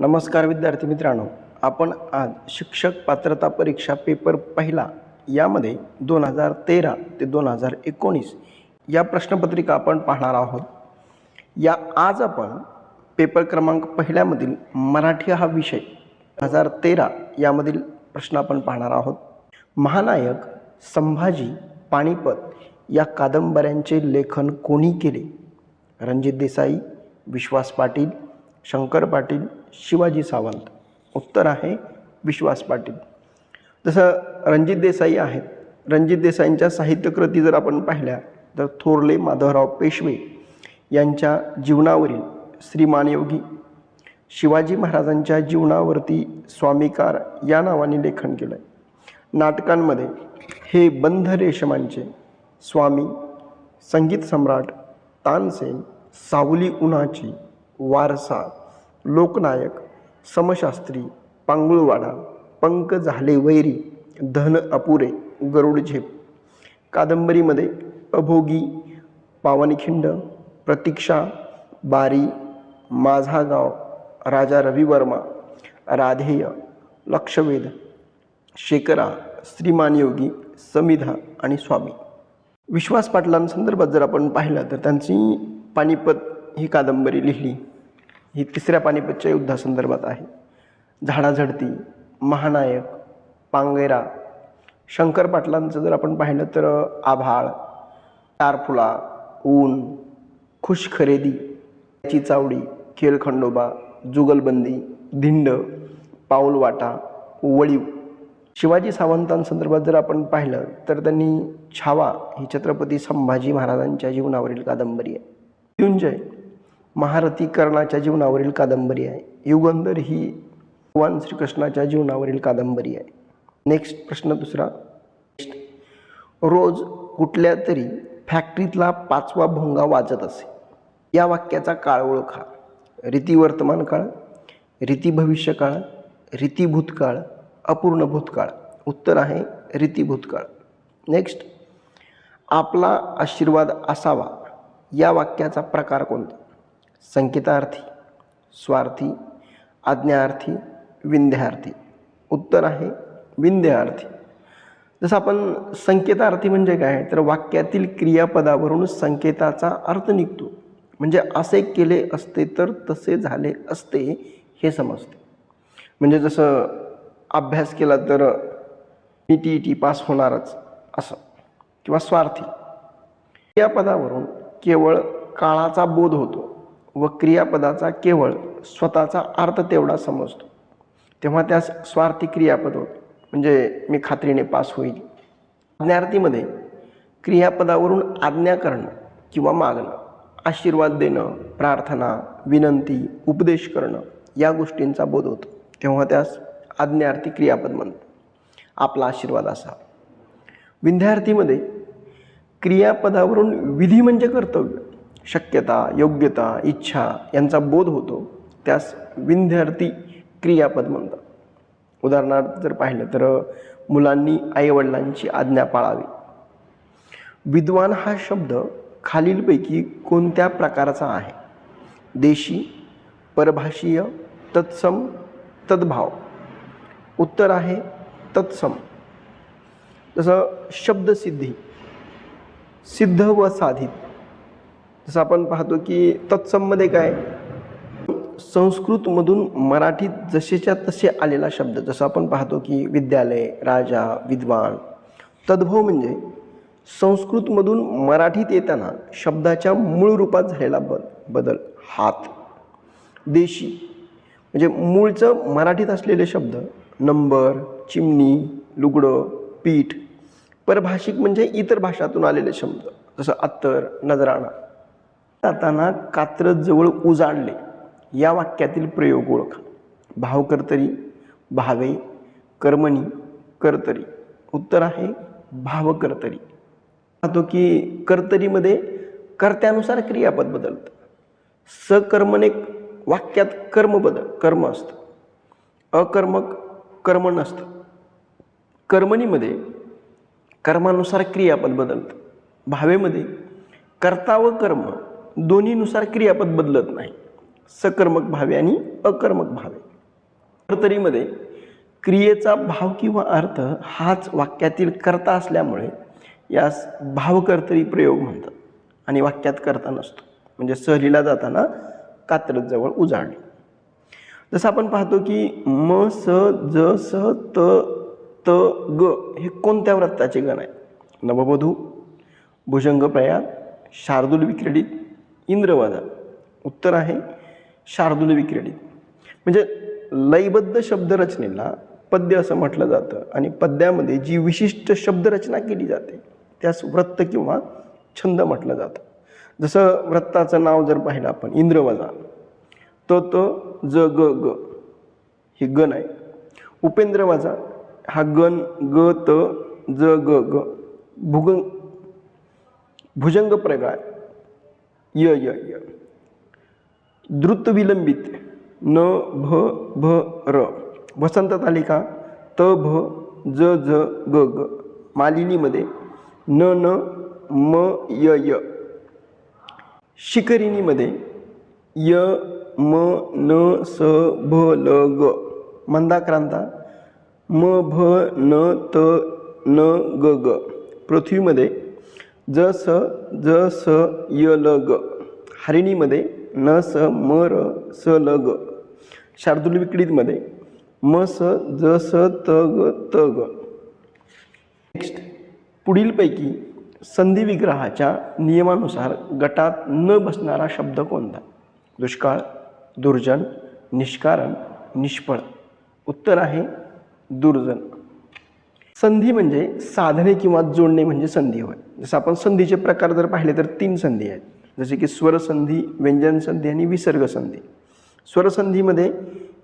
नमस्कार विद्यार्थी मित्रांनो आपण आज शिक्षक पात्रता परीक्षा पेपर पहिला यामध्ये दोन हजार तेरा ते दोन हजार एकोणीस या प्रश्नपत्रिका आपण पाहणार आहोत. या आज आपण पेपर क्रमांक पहिल्यामधील मराठी हा विषय हजार तेरा यामधील प्रश्न आपण पाहणार आहोत. महानायक संभाजी पानिपत या कादंबऱ्यांचे लेखन कोणी केले? रणजित देसाई विश्वास पाटील शंकर पाटील शिवाजी सावंत. उत्तर आहे विश्वास पाटील. जसं रणजित देसाई आहेत. रणजित देसाईंच्या साहित्यकृती जर आपण पाहिल्या तर थोरले माधवराव पेशवे यांच्या जीवनावरील श्रीमान योगी शिवाजी महाराजांच्या जीवनावरती स्वामीकार या नावाने लेखन केलं आहे नाटकांमध्ये हे बंध रेशमांचे स्वामी संगीत सम्राट तानसेन सावली उन्हाची वारसा लोकनायक समशास्त्री पांगुळवाडा पंक झाले वैरी धन अपुरे गरुड झेप. कादंबरीमध्ये अभोगी पावनखिंड प्रतीक्षा बारी माझा गाव राजा रविवर्मा राधेय लक्षवेध शेकरा श्रीमान योगी समिधा आणि स्वामी. विश्वास पाटलांसंदर्भात जर आपण पाहिलं तर त्यांची पानिपत ही कादंबरी लिहिली. ही तिसऱ्या पानिपतच्या युद्धासंदर्भात आहे. झाडाझडती महानायक पांगेरा शंकर पाटलांचं जर आपण पाहिलं तर आभाळ तारफुला ऊन खुश खरेदी याची चावडी खेळखंडोबा जुगलबंदी धिंड पाऊलवाटा वळीव. शिवाजी सावंतांसंदर्भात जर आपण पाहिलं तर त्यांनी छावा ही छत्रपती संभाजी महाराजांच्या जीवनावरील कादंबरी आहे. मृत्युंजय महारथी कर्णाच्या जीवनावरील कादंबरी आहे. युगंधर ही भगवान श्रीकृष्णाच्या जीवनावरील कादंबरी आहे. नेक्स्ट प्रश्न दुसरा. रोज कुठल्या तरी फॅक्टरीतला पाचवा भोंगा वाजत असे. या वाक्याचा काळ ओळखा. रीती वर्तमान काळ रीती भविष्य काळ रीती भूतकाळ अपूर्ण भूतकाळ. उत्तर आहे रीती भूतकाळ. नेक्स्ट आपला आशीर्वाद असावा. या वाक्याचा प्रकार कोणता? संकेतार्थी स्वार्थी आज्ञार्थी विंध्यार्थी. उत्तर आहे विंध्यार्थी. जसं आपण संकेतार्थी म्हणजे काय तर वाक्यातील क्रियापदावरून संकेताचा अर्थ निघतो. म्हणजे असे केले असते तर तसे झाले असते हे समजते. म्हणजे जसं अभ्यास केला तर मी टी टी पास होणारच असं. किंवा स्वार्थी. क्रियापदावरून केवळ काळाचा बोध होतो. व क्रियापदाचा केवळ स्वतःचा अर्थ तेवढा समजतो. तेव्हा त्यास स्वार्थी क्रियापद होत म्हणजे मी खात्रीने पास होईल. आज्ञार्थीमध्ये क्रियापदावरून आज्ञा करणं किंवा मागणं आशीर्वाद देणं प्रार्थना विनंती उपदेश करणं या गोष्टींचा बोध होतो. तेव्हा त्यास आज्ञार्थी क्रियापद म्हणतो आपला आशीर्वाद असा. विद्यार्थीमध्ये क्रियापदावरून विधी म्हणजे कर्तव्य. शक्यता योग्यता इच्छा यांचा बोध होतो त्यास विंध्यार्थी क्रियापद म्हणतात. उदाहरणार्थ जर पाहिलं तर मुलांनी आईवडिलांची आज्ञा पाळावी. विद्वान हा शब्द खालीलपैकी कोणत्या प्रकारचा आहे? देशी परभाषीय तत्सम तद्भाव. उत्तर आहे तत्सम. जसं शब्दसिद्धी सिद्ध व साधित. जसं आपण पाहतो की तत्सममध्ये काय संस्कृतमधून मराठीत जसेच्या तसे आलेला शब्द जसं आपण पाहतो की विद्यालय राजा विद्वान तद्भव म्हणजे संस्कृतमधून मराठीत येताना शब्दाच्या मूळ रूपात झालेला बद बदल हात देशी म्हणजे मूळचं मराठीत असलेले शब्द नंबर चिमणी लुगडं पीठ परभाषिक म्हणजे इतर भाषातून आलेले शब्द जसं अत्तर नजराणा जाताना कात्रज जवळ उजाडले या वाक्यातील प्रयोग ओळखा. भावकर्तरी भावे कर्मणी कर्तरी. उत्तर आहे भावकर्तरी पाहतो की कर्तरीमध्ये कर्त्यानुसार क्रियापद बदलतं. सकर्मणे वाक्यात कर्म बदल कर्म असतं. अकर्मक कर्म नसतं. कर्मणीमध्ये कर्मानुसार क्रियापद बदलतं. भावेमध्ये कर्ता व कर्म दोन्हीनुसार क्रियापद बदलत नाही. सकर्मक भावे आणि अकर्मक भावे. कर्तरीमध्ये क्रियेचा भाव किंवा अर्थ हाच वाक्यातील कर्ता असल्यामुळे यास भावकर्तरी प्रयोग म्हणतात आणि वाक्यात कर्ता नसतो. म्हणजे सहलीला जाताना कात्रजवळ उजाडली जसं आपण पाहतो की म स ज स त त ग हे कोणत्या व्रताचे गण आहेत? नववधू भुजंग प्रयाग शार्दूल विक्रीडित इंद्रवादा उत्तर आहे शार्दूल विक्रीडित म्हणजे लयबद्ध शब्दरचनेला पद्य असं म्हटलं जातं आणि पद्यामध्ये जी विशिष्ट शब्दरचना केली जाते त्यास वृत्त किंवा छंद म्हटलं जातं. जसं वृत्ताचं नाव जर पाहिलं आपण इंद्रवजा त त ज ग ग हे गण आहे उपेंद्रवाजा हा गण ग त ज ग ग भुग भुजंग प्रगाळ य य य. द्रुत विलंबित न भ भ र वसंत तालिका त भ ज ज ग ग मालिनीमध्ये न न म य य शिकरिणीमध्ये य म न स भ ल ग मंदाक्रांता म भ न त न ग ग पृथ्वीमध्ये ज स ज स य ल ग हरिणीमध्ये न स म र स ल ग शार्दूल विक्रीतमध्ये म स ज स त ग त ग. नेक्स्ट पुढीलपैकी संधी विग्रहाच्या नियमानुसार गटात न बसणारा शब्द कोणता? दुष्काळ दुर्जन निष्कारण निष्फळ. उत्तर आहे दुर्जन. संधी म्हणजे साधने किंवा जोडणे म्हणजे संधी होय. जसं आपण संधीचे प्रकार जर पाहिले तर तीन संधी आहेत. जसे की स्वरसंधी व्यंजन संधी आणि विसर्ग संधी स्वरसंधीमध्ये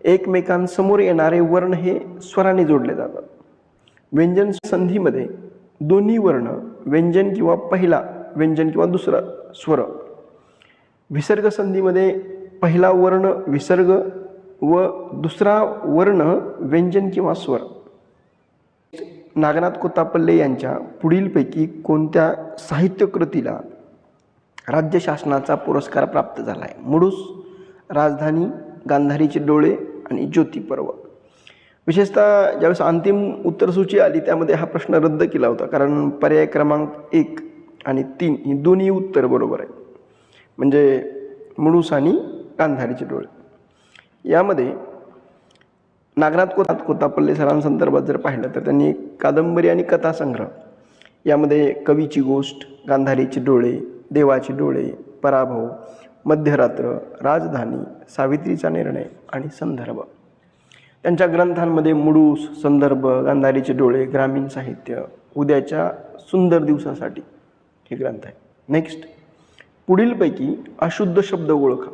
एकमेकांसमोर येणारे वर्ण हे स्वराने जोडले जातात. व्यंजन संधीमध्ये दोन्ही वर्ण व्यंजन किंवा पहिला व्यंजन किंवा दुसरा स्वर. विसर्ग संधीमध्ये पहिला वर्ण विसर्ग व दुसरा वर्ण व्यंजन किंवा स्वर. नागनाथ कोतापल्ले यांच्या पुढीलपैकी कोणत्या साहित्यकृतीला राज्य शासनाचा पुरस्कार प्राप्त झाला आहे मुडूस राजधानी गांधारीचे डोळे आणि ज्योती पर्व. विशेषतः ज्यावेळेस अंतिम उत्तरसूची आली त्यामध्ये हा प्रश्न रद्द केला होता. कारण पर्याय क्रमांक एक आणि तीन ही दोन्ही उत्तर बरोबर आहे म्हणजे मुडूस आणि गांधारीचे डोळे. यामध्ये नागनाथ कोतात कोतापल्ले सरांसंदर्भात जर पाहिलं तर त्यांनी कादंबरी आणि कथासंग्रह यामध्ये कवीची गोष्ट गांधारीचे डोळे देवाचे डोळे पराभव मध्यरात्र राजधानी सावित्रीचा निर्णय आणि संदर्भ. त्यांच्या ग्रंथांमध्ये मुडूस संदर्भ गांधारीचे डोळे ग्रामीण साहित्य उद्याच्या सुंदर दिवसासाठी हे ग्रंथ आहे नेक्स्ट पुढीलपैकी अशुद्ध शब्द ओळखा.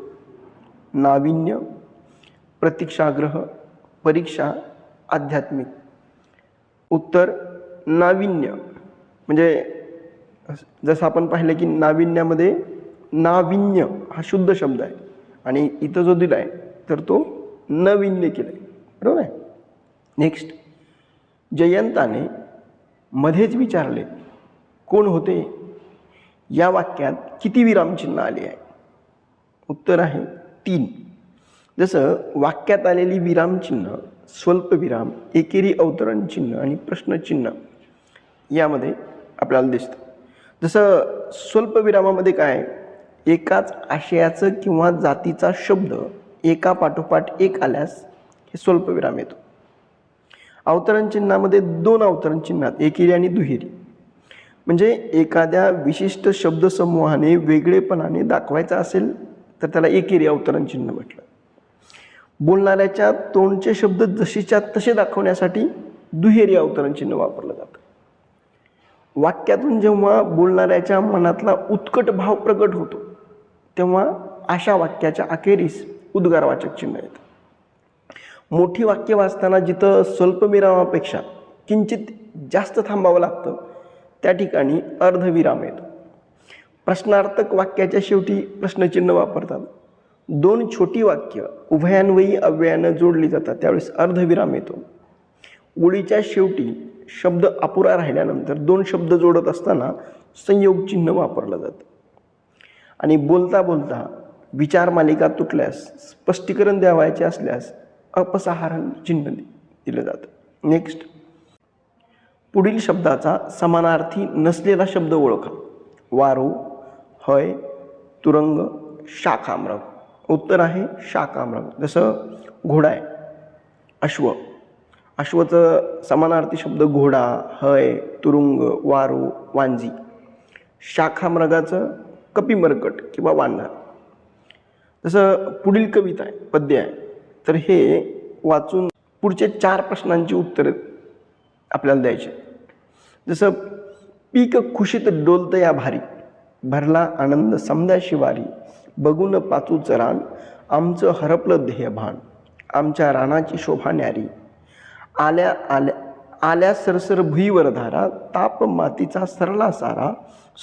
नाविन्य प्रतीक्षाग्रह परीक्षा आध्यात्मिक. उत्तर नाविन्य. म्हणजे जसं आपण पाहिलं की नाविन्यामध्ये नाविन्य हा शुद्ध शब्द आहे. आणि इथं जो दिला आहे तर तो नविन्य केला आहे बरोबर आहे? नेक्स्ट जयंताने मध्येच विचारले कोण होते? या वाक्यात किती विरामचिन्ह आली आहे? उत्तर आहे तीन. जसं वाक्यात आलेली विरामचिन्ह स्वल्पविराम एकेरी अवतरण चिन्ह आणि प्रश्नचिन्ह यामध्ये आपल्याला दिसतं. जसं स्वल्पविरामामध्ये काय? एकाच आशयाचं किंवा जातीचा शब्द एका पाठोपाठ एक आल्यास हे स्वल्पविराम येतो. अवतरण चिन्हामध्ये दोन अवतरण चिन्हात एकेरी आणि दुहेरी. म्हणजे एखाद्या विशिष्ट शब्दसमूहाने वेगळेपणाने दाखवायचा असेल तर त्याला एकेरी अवतरण चिन्ह म्हटलं. बोलणाऱ्याच्या तोंडचे शब्द जशीच्या तसे दाखवण्यासाठी दुहेरी अवतरण चिन्ह वापरलं जातं. वाक्यातून जेव्हा बोलणाऱ्याच्या मनातला उत्कट भाव प्रकट होतो तेव्हा अशा वाक्याच्या अखेरीस उद्गारवाचक चिन्ह येतं. मोठी वाक्य वाचताना जिथं स्वल्पविरामापेक्षा किंचित जास्त थांबावं लागतं त्या ठिकाणी अर्धविराम येतो. प्रश्नार्थक वाक्याच्या शेवटी प्रश्नचिन्ह वापरतात. दोन छोटी वाक्य उभयान्वयी अव्ययानं जोडली जातात त्यावेळेस अर्धविराम येतो. ओळीच्या शेवटी शब्द अपुरा राहिल्यानंतर दोन शब्द जोडत असताना संयोग चिन्ह वापरलं जातं. आणि बोलता बोलता विचार मालिका तुटल्यास स्पष्टीकरण द्यावायचे असल्यास अपसहारण चिन्ह दिलं जातं. नेक्स्ट पुढील शब्दाचा समानार्थी नसलेला शब्द ओळखा. वारू हय तुरंग शाखामृग. उत्तर आहे शाखामृग जसं घोडा आहे अश्व. अश्वचं समानार्थी शब्द घोडा हय तुरुंग वारू वांजी. शाखामृगाचं कपिमरकट किंवा वानर. जसं पुढील कविता आहे पद्य आहे. तर हे वाचून पुढचे चार प्रश्नांची उत्तरं आपल्याला द्यायचे जसं पीक खुशीत डोलतं या भारी. भरला आनंद समजा शिवारी. बघून पाचूच रान आमचं हरपलं ध्येयभान आमच्या रानाची शोभा न्यारी. आल्या आल्या आल्या सरसर भुईवर धारा ताप मातीचा सरला सारा.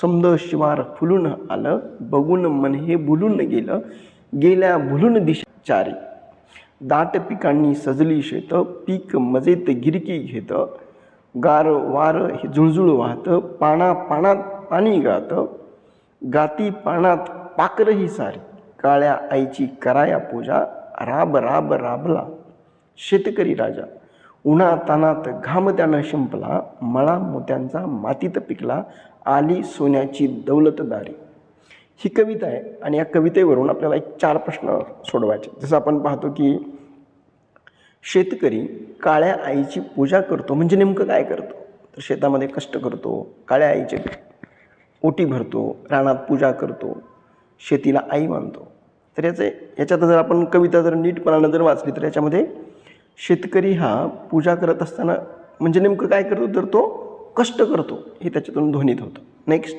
समद शिवार फुलून आलं बघून मन हे भुलून गेलं गेल्या भुलून दिशा चारी. दाट पिकांनी सजली शेत पीक मजेत गिरकी घेत. गार वार हे जुळजुळ वाहतं पाना पानात पाणी गात. गाती पानात पाखरही सारी. काळ्या आईची कराया पूजा राब राब राबला. शेतकरी राजा. उन्हा तानात घाम त्यानं शिंपला मळा मोत्यांचा मातीत पिकला आली सोन्याची दौलतदारी ही कविता आहे आणि या कवितेवरून आपल्याला एक चार प्रश्न सोडवायचे. जसं आपण पाहतो की शेतकरी काळ्या आईची पूजा करतो म्हणजे नेमकं काय करतो? तर शेतामध्ये कष्ट करतो काळ्या आईचे ओटी भरतो रानात पूजा करतो शेतीला आई मानतो. तर याचे याच्यात जर आपण कविता जर नीटपणानं जर वाचली तर याच्यामध्ये शेतकरी हा पूजा करत असताना म्हणजे नेमकं काय करतो तर तो कष्ट करतो हे त्याच्यातून ध्वनीत होतं. नेक्स्ट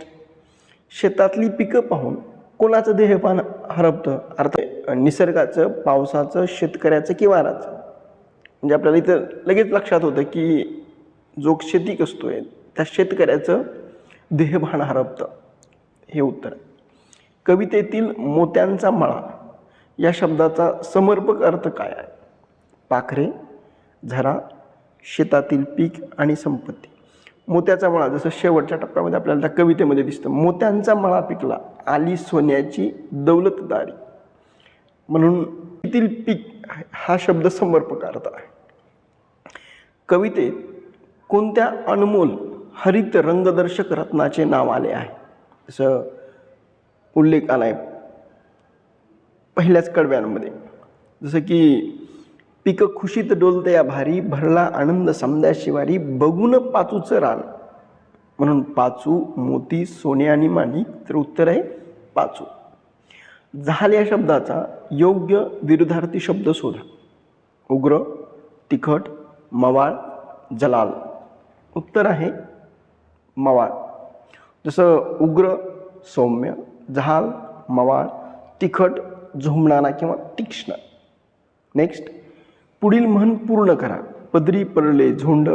शेतातली पिकं पाहून कोणाचं देहपान हरपतं? अर्थात निसर्गाचं पावसाचं शेतकऱ्याचं किंवा वाराचं? म्हणजे आपल्याला इथं लगेच लक्षात होतं की जो शेती कसतोय त्या शेतकऱ्याचं देहभान हरपतं. हे उत्तर. आहे. कवितेतील मोत्यांचा मळा. या शब्दाचा समर्पक अर्थ काय आहे? पाखरे झरा शेतातील पीक आणि संपत्ती. मोत्याचा मळा जसं शेवटच्या टप्प्यामध्ये आपल्याला त्या कवितेमध्ये दिसतं मोत्यांचा मळा पिकला आली सोन्याची दौलतदारी म्हणून येथील पीक हा शब्द समर्पक अर्थ आहे. कवितेत कोणत्या अनमोल हरित रंगदर्शक रत्नाचे नाव आले आहे? जसं उल्लेख आला आहे पहिल्याच कडव्यांमध्ये. जसं की पिक खुशीत डोलते या भारी भरला आनंद समद्या शिवारी बघून पाचूचं रान. म्हणून पाचू मोती सोने आणि माणी तर उत्तर आहे पाचू. झाल या शब्दाचा योग्य विरुद्धार्थी शब्द शोधा. उग्र तिखट मवाळ जलाल. उत्तर आहे मवाळ. जसं उग्र सौम्य झाल मवाळ तिखट झुमणारा किंवा तीक्ष्ण. नेक्स्ट पुढील म्हण पूर्ण करा. पदरी पडले झोंड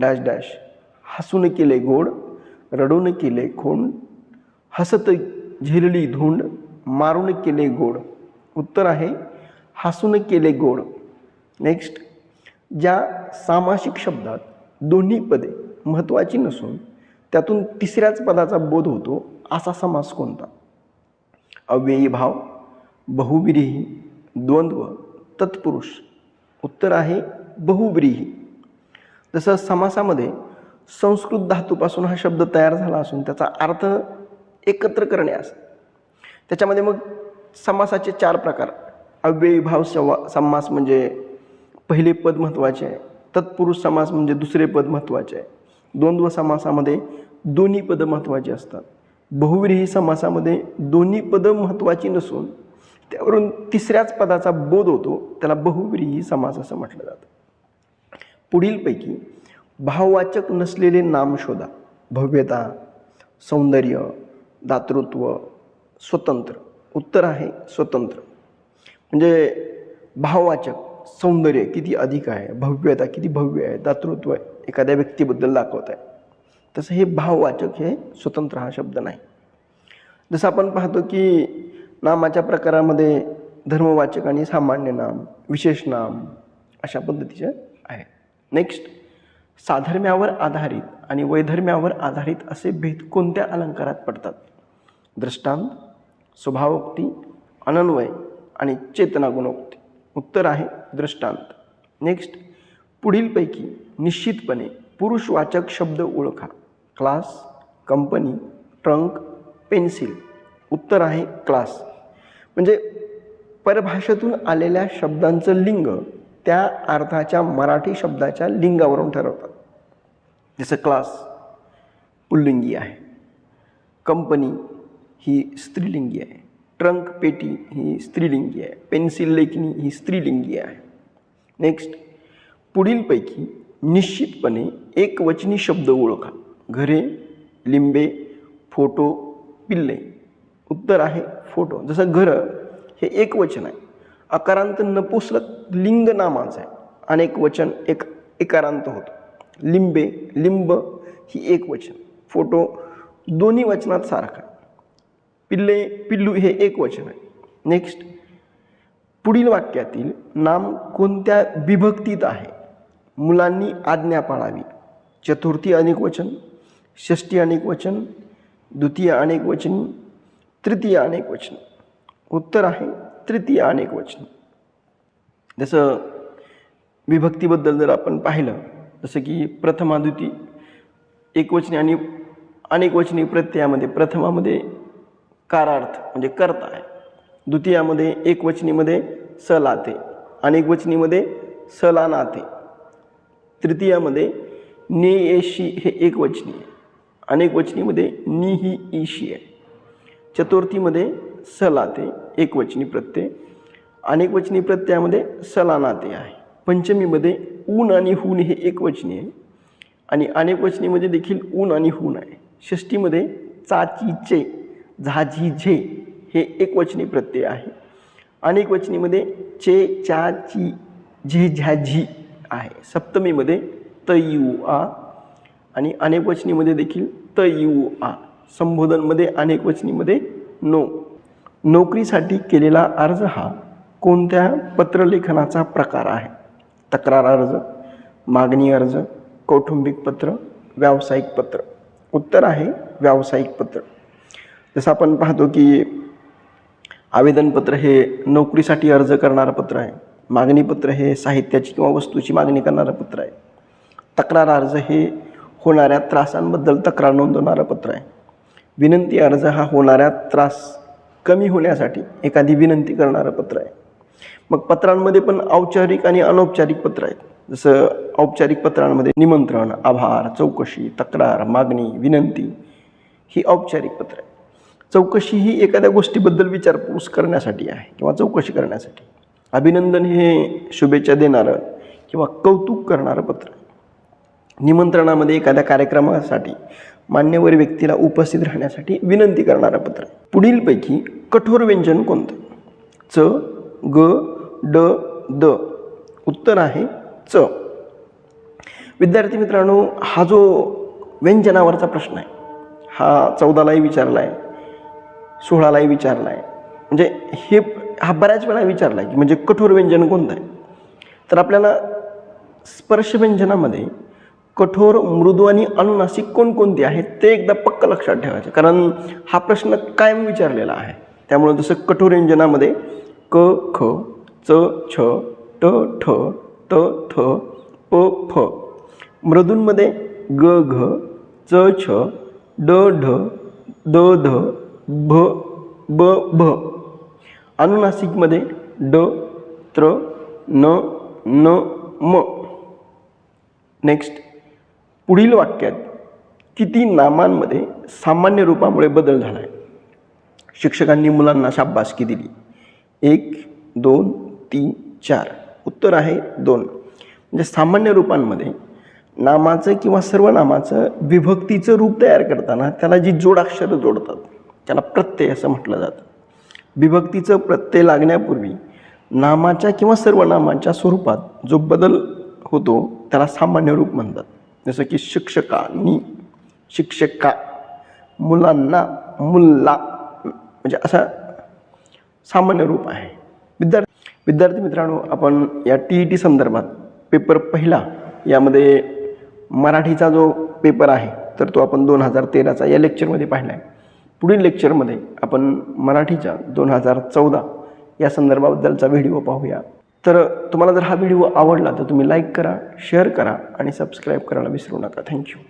डॅश डॅश. हसून केले गोड रडून केले खोंड. हसत झेलली धोंड मारून केले गोड. उत्तर आहे हसून केले गोड. नेक्स्ट ज्या सामासिक शब्दात दोन्ही पदे महत्त्वाची नसून त्यातून तिसऱ्याच पदाचा बोध होतो असा समास कोणता? अव्ययी भाव बहुव्रीही द्वंद्व तत्पुरुष. उत्तर आहे बहुब्रीही जसं समासामध्ये संस्कृत धातूपासून हा शब्द तयार झाला असून त्याचा अर्थ एकत्र करणे असं. त्याच्यामध्ये मग समासाचे चार प्रकार. अव्ययी भाव सवा समास म्हणजे पहिले पद महत्त्वाचे आहे तत्पुरुष समास म्हणजे दुसरे पद महत्त्वाचे आहे द्वंद्व समासामध्ये दोन्ही पदं महत्त्वाची असतात. बहुविरही समासामध्ये दोन्ही पदं महत्त्वाची नसून त्यावरून तिसऱ्याच पदाचा बोध होतो त्याला बहुविरही समास असं म्हटलं जातं. पुढीलपैकी भाववाचक नसलेले नाम शोधा. भव्यता सौंदर्य दातृत्व स्वतंत्र. उत्तर आहे स्वतंत्र. म्हणजे भाववाचक सौंदर्य किती अधिक आहे भव्यता किती भव्य आहे दातृत्व एखाद्या व्यक्तीबद्दल दाखवत आहे. तसं हे भाववाचक हे स्वतंत्र हा शब्द नाही. जसं आपण पाहतो की नामाच्या प्रकारामध्ये धर्मवाचक आणि सामान्य नाम विशेष नाम अशा पद्धतीचे आहे. नेक्स्ट साधर्म्यावर आधारित आणि वैधर्म्यावर आधारित असे भेद कोणत्या अलंकारात पडतात? दृष्टांत स्वभावोक्ती अनन्वय आणि चेतना गुणोक्ती उत्तर आहे दृष्टांत. नेक्स्ट पुढीलपैकी निश्चितपणे पुरुषवाचक शब्द ओळखा. Class company trunk pencil. उत्तर आहे क्लास. म्हणजे परभाषेतून आलेल्या शब्दांचं लिंग त्या अर्थाच्या मराठी शब्दाच्या लिंगावरून ठरवतात. जसं क्लास पुल्लिंगी आहे. कंपनी ही स्त्रीलिंगी आहे. ट्रंक पेटी ही स्त्रीलिंगी आहे. पेन्सिल लेखणी ही स्त्रीलिंगी आहे. नेक्स्ट पुढीलपैकी निश्चितपणे एकवचनी शब्द ओळखा. घरे लिंबे फोटो पिल्ले. उत्तर आहे फोटो. जसं घरं हे एक वचन आहे. अकारांत नपुसलक लिंग नामाचं आहे. अनेक वचन एक एकारांत होतं. लिंबे लिंब ही एक वचन. फोटो दोन्ही वचनात सारखा पिल्ले पिल्लू हे एक वचन आहे. नेक्स्ट पुढील वाक्यातील नाम कोणत्या विभक्तीत आहे? मुलांनी आज्ञा पाळावी. चतुर्थी अनेक वचन षष्टी अनेक वचन द्वितीय अनेक वचन तृतीय अनेक वचन. उत्तर आहे तृतीय अनेक वचन. जसं विभक्तीबद्दल जर आपण पाहिलं जसं की प्रथमा द्वितीय एकवचनी आणि अनेकवचनी प्रत्ययामध्ये प्रथमामध्ये कारार्थ म्हणजे कर्ता आहे. द्वितीयामध्ये एकवचनीमध्ये स लाते अनेकवचनीमध्ये स ला नाते तृतीयामध्ये ने येशी हे एकवचनी आहे. अनेकवचनीमध्ये नि ही ईशी आहे. चतुर्थीमध्ये सलाते एकवचनी प्रत्यय. अनेकवचनी प्रत्ययामध्ये सलानाते आहे. पंचमीमध्ये ऊन आणि हून हे एकवचनी आहे. आणि अनेकवचनीमध्ये देखील ऊन आणि हून आहे. षष्टीमध्ये चाचीचे झाझी झे हे एकवचनी प्रत्यय आहे. अनेक वचनीमध्ये चे चा ची झे झा झी आहे. सप्तमीमध्ये त यू आ आणि अनेकवचनीमध्ये देखील त यू आ संबोधनमध्ये अनेकवचनीमध्ये नो. नोकरीसाठी केलेला अर्ज हा कोणत्या पत्रलेखनाचा प्रकार आहे? तक्रार अर्ज मागणी अर्ज कौटुंबिक पत्र व्यावसायिक पत्र. उत्तर आहे व्यावसायिक पत्र. जसं आपण पाहतो की आवेदनपत्र हे नोकरीसाठी अर्ज करणारं पत्र आहे. मागणीपत्र हे साहित्याची किंवा वस्तूची मागणी करणारं पत्र आहे. तक्रार अर्ज हे होणाऱ्या त्रासांबद्दल तक्रार नोंदवणारं पत्र आहे. विनंती अर्ज हा होणाऱ्या त्रास कमी होण्यासाठी एखादी विनंती करणारं पत्र आहे. मग पत्रांमध्ये पण औपचारिक आणि अनौपचारिक पत्र आहेत. जसं औपचारिक पत्रांमध्ये निमंत्रण आभार चौकशी तक्रार मागणी विनंती ही औपचारिक पत्र आहे चौकशी ही एखाद्या गोष्टीबद्दल विचारपूस करण्यासाठी आहे किंवा चौकशी करण्यासाठी. अभिनंदन हे शुभेच्छा देणारं किंवा कौतुक करणारं पत्र. निमंत्रणामध्ये एखाद्या कार्यक्रमासाठी मान्यवर व्यक्तीला उपस्थित राहण्यासाठी विनंती करणारं पत्र. पुढीलपैकी कठोर व्यंजन कोणतं? च ग ड द. उत्तर आहे च. विद्यार्थी मित्रांनो हा जो व्यंजनावरचा प्रश्न आहे हा चौदालाही विचारला आहे सोळालाही विचारला आहे म्हणजे हे हा बऱ्याच वेळा विचारला आहे की म्हणजे कठोर व्यंजन कोणतं आहे? तर आपल्याला स्पर्श व्यंजनामध्ये कठोर मृदू आणि अनुनासिक कोणकोणती आहेत ते एकदा पक्क लक्षात ठेवायचं. कारण हा प्रश्न कायम विचारलेला आहे. त्यामुळं जसं कठोर व्यंजनामध्ये क ख च छ ट ठ त थ प फ. मृदूंमध्ये ग घ च छ ड ढ द ध भ ब भ. अनुनासिकमध्ये ड त्र न न म. नेक्स्ट पुढील वाक्यात किती नामांमध्ये सामान्य रूपामुळे बदल झाला आहे शिक्षकांनी मुलांना शाब्बासकी दिली. एक दोन तीन चार. उत्तर आहे दोन. म्हणजे सामान्य रूपांमध्ये नामाचं किंवा सर्वनामाचं विभक्तीचं रूप तयार करताना त्याला जी जोडाक्षरं जोडतात त्याला प्रत्यय असं म्हटलं जातं. विभक्तीचं प्रत्यय लागण्यापूर्वी नामाच्या किंवा सर्वनामाच्या स्वरूपात जो बदल होतो त्याला सामान्य रूप म्हणतात. जसं की शिक्षकांनी शिक्षका मुलांना मुल्ला म्हणजे असा सामान्य रूप आहे. विद्यार्थी विद्यार्थी मित्रांनो आपण या टी ई टी संदर्भात पेपर पहिला यामध्ये मराठीचा जो पेपर आहे तर तो आपण दोन हजार तेराचा या लेक्चरमध्ये पाहिला आहे पुढील लेक्चरमध्ये आपण मराठीच्या दोन हजार चौदा या संदर्भाबद्दलचा व्हिडिओ पाहूया. तर तुम्हाला जर हा व्हिडिओ आवडला तर तुम्ही लाईक करा शेअर करा आणि सबस्क्राईब करायला विसरू नका. थँक्यू